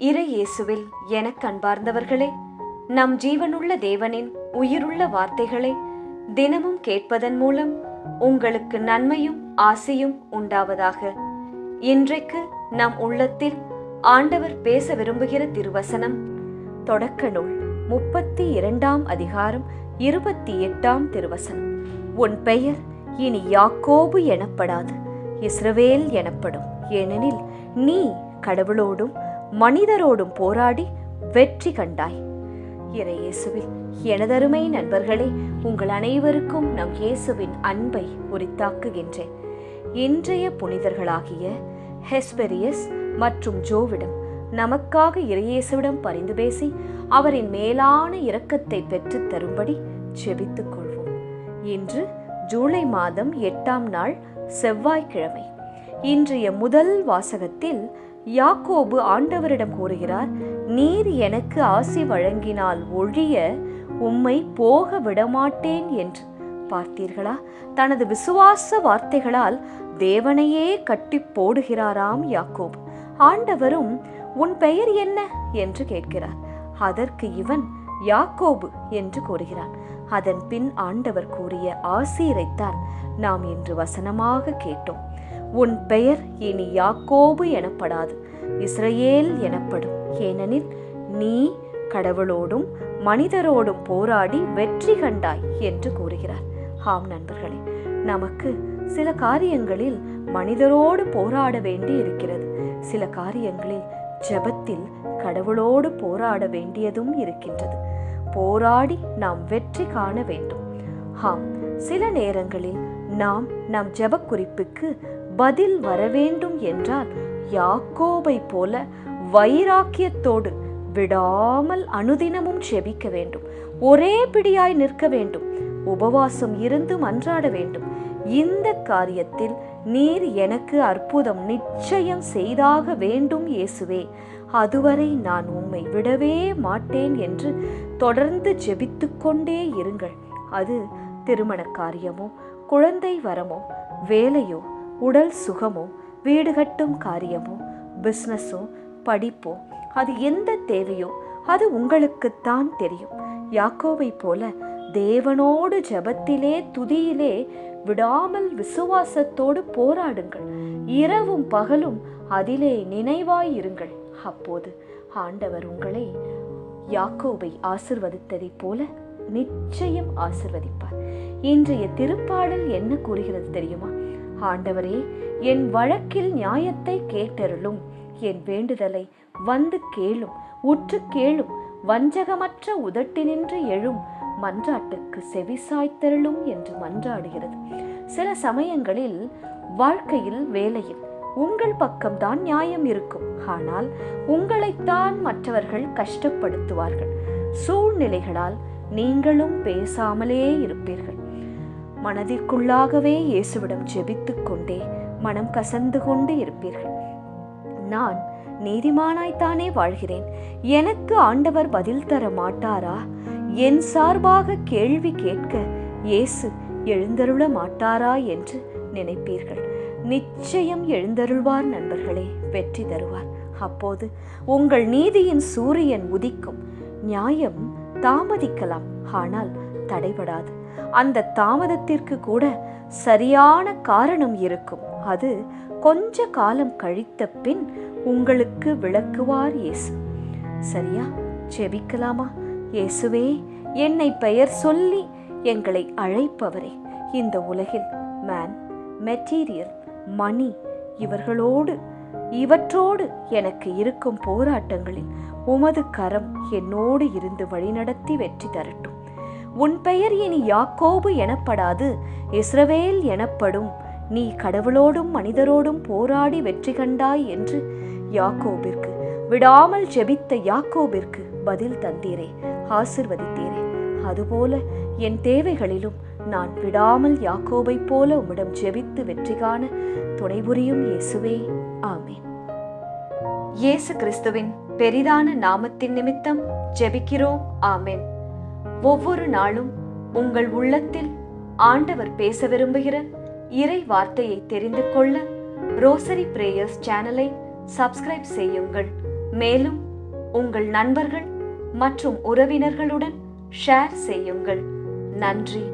இறை இயேசுவில் எனக் அன்பார்ந்தவர்களே நம் ஜீவனுள்ள தேவனின் உயிருள்ள வார்த்தைகளை தினமும் கேட்பதன் மூலம் உங்களுக்கு நன்மையும் ஆசையும் உண்டாவதாக. இன்றைக்கு நம் உள்ளத்தில் ஆண்டவர் பேச விரும்புகிற திருவசனம் தொடக்க நூல் முப்பத்தி இரண்டாம் அதிகாரம் இருபத்தி எட்டாம் திருவசனம். உன் பெயர் இனி யாக்கோபு எனப்படாது இஸ்ரவேல் எனப்படும். ஏனெனில் நீ கடவுளோடும் மனிதரோடும் போராடி வெற்றி கண்டாய். இறையேசுவில் எனதருமை நண்பர்களே உங்கள் அனைவருக்கும் நம் இயேசுவின் அன்பை உரித்தாக்குகின்றேன். இன்றைய புனிதர்களாகிய ஹெஸ்பெரியஸ் மற்றும் ஜோவிடம் நமக்காக இறையேசுவிடம் பரிந்து பேசி அவரின் மேலான இரக்கத்தை பெற்றுத் தரும்படி செபித்துக் கொள்வோம். இன்று ஜூலை மாதம் எட்டாம் நாள் செவ்வாய்க்கிழமை. இன்றைய முதல் வாசகத்தில் யாக்கோபு ஆண்டவரிடம் கூறுகிறார் நீர் எனக்கு ஆசி வழங்கினால் ஒழிய உம்மை போக விடமாட்டேன் என்று. பார்த்தீர்களா? தனது விசுவாச வார்த்தைகளால் தேவனையே கட்டி போடுகிறாராம் யாக்கோப். ஆண்டவரும் உன் பெயர் என்ன? என்று கேட்கிறார். அதற்கு இவன் யாக்கோபு என்று கூறுகிறான் அதன் பின் ஆண்டவர் கூறிய ஆசீரைத்தான் நாம் இன்று வசனமாக கேட்டோம். உன் பெயர் இனி யாக்கோபு எனப்படாது இஸ்ரேல் எனப்படும். ஏனெனில் நீ கடவுளோடும் மனிதரோடும் போராடி வெற்றி கண்டாய் என்று கூறுகிறார். ஆம் நண்பர்களே நமக்கு சில காரியங்களில் மனிதரோடு போராட வேண்டி இருக்கிறது சில காரியங்களில் ஜெபத்தில் கடவுளோடு போராட வேண்டியதும் இருக்கின்றது. போராடி நாம் வெற்றி காண வேண்டும். ஆம் சில நேரங்களில் நாம் நம் ஜெப குறிப்புக்கு பதில் வரவேண்டும் என்றால் யாக்கோபை போல வைராக்கியத்தோடு விடாமல் அனுதினமும் செபிக்க வேண்டும். ஒரே பிடியாய் நிற்க வேண்டும். உபவாசம் இருந்து மன்றாட வேண்டும். இந்த காரியத்தில் நீர் எனக்கு அற்புதம் நிச்சயம் செய்தாக வேண்டும் இயேசுவே. அதுவரை நான் உம்மை விடவே மாட்டேன் என்று தொடர்ந்து ஜெபித்துக்கொண்டே இருங்கள். அது திருமண காரியமோ குழந்தை வரமோ வேலையோ உடல் சுகமோ வீடு கட்டும் காரியமோ பிஸ்னஸோ படிப்போ அது எந்த தேவையோ அது உங்களுக்குத்தான் தெரியும். யாக்கோவை போல தேவனோடு ஜபத்திலே துதியிலே விடாமல் விசுவாசத்தோடு போராடுங்கள். இரவும் பகலும் அதிலே நினைவாயிருங்கள் அப்போது ஆண்டவர் உங்களை யாக்கோவை ஆசிர்வதித்ததைப் போல நிச்சயம் ஆசிர்வதிப்பார். இன்றைய திருப்பாடல் என்ன கூறுகிறது தெரியுமா? ஆண்டவரே என் வழக்கில் நியாயத்தை கேட்டருளும். என் வேண்டுதலை வந்து கேளும் உற்று கேளும். வஞ்சகமற்ற உதட்டினின்று எழும். மன்றாட்டுக்கு செவிசாய்த்தருளும் என்று மன்றாடுகிறது. சில சமயங்களில் வாழ்க்கையில் வேலையில் உங்கள் பக்கம்தான் நியாயம் இருக்கும். ஆனால் உங்களைத்தான் மற்றவர்கள் கஷ்டப்படுத்துவார்கள். சூழ்நிலைகளால் நீங்களும் பேசாமலே இருப்பீர்கள். மனதிற்குள்ளாகவே இயேசுவிடம் ஜெபித்து கொண்டே மனம் கசந்து கொண்டு இருப்பீர்கள். நான் நீதிமானாய்த்தானே வாழ்கிறேன். எனக்கு ஆண்டவர் பதில் தர மாட்டாரா? என் சார்பாக கேள்வி கேட்க இயேசு எழுந்தருள மாட்டாரா என்று நினைப்பீர்கள். நிச்சயம் எழுந்தருள்வார் நண்பர்களே வெற்றி தருவார். அப்போது உங்கள் நீதியின் சூரியன் உதிக்கும். நியாயம் தாமதிக்கலாம். ஆனால் தடைபடாது. அந்த தாமதத்திற்கு கூட சரியான காரணம் இருக்கும். அது கொஞ்ச காலம் கழித்த பின் உங்களுக்கு விளக்குவார் இயேசு. சரியா? செபிக்கலாமா? இயேசுவே என்னை பெயர் சொல்லி எங்களை அழைப்பவரே. இந்த உலகில் மேன் மெட்டீரியல் மணி இவர்களோடு இவற்றோடு எனக்கு இருக்கும் போராட்டங்களில் உமது கரம் என்னோடு இருந்து வழிநடத்தி வெற்றி தரட்டும். உன் பெயர் இனி யாக்கோபு எனப்படாது இஸ்ரவேல் எனப்படும். நீ கடவுளோடும் மனிதரோடும் போராடி வெற்றி கண்டாய் என்று யாக்கோபிற்கு விடாமல் ஜெபித்த யாக்கோபிற்கு பதில் தந்தீரே ஆசிர்வதித்தீரே. அதுபோல என் தேவைகளிலும் நான் விடாமல் யாக்கோபை போல உம்மிடம் ஜெபித்து வெற்றி காண துணை புரியும் இயேசுவே. ஆமேன். இயேசு கிறிஸ்துவின் பெரிதான நாமத்தின் நிமித்தம் ஜெபிக்கிறோம். ஆமேன். ஒவ்வொரு நாளும் உங்கள் உள்ளத்தில் ஆண்டவர் பேச விரும்புகிற இறை வார்த்தையை தெரிந்து கொள்ள ரோசரி பிரேயர்ஸ் சேனலை சப்ஸ்கிரைப் செய்யுங்கள். மேலும் உங்கள் நண்பர்கள் மற்றும் உறவினர்களுடன் ஷேர் செய்யுங்கள். நன்றி.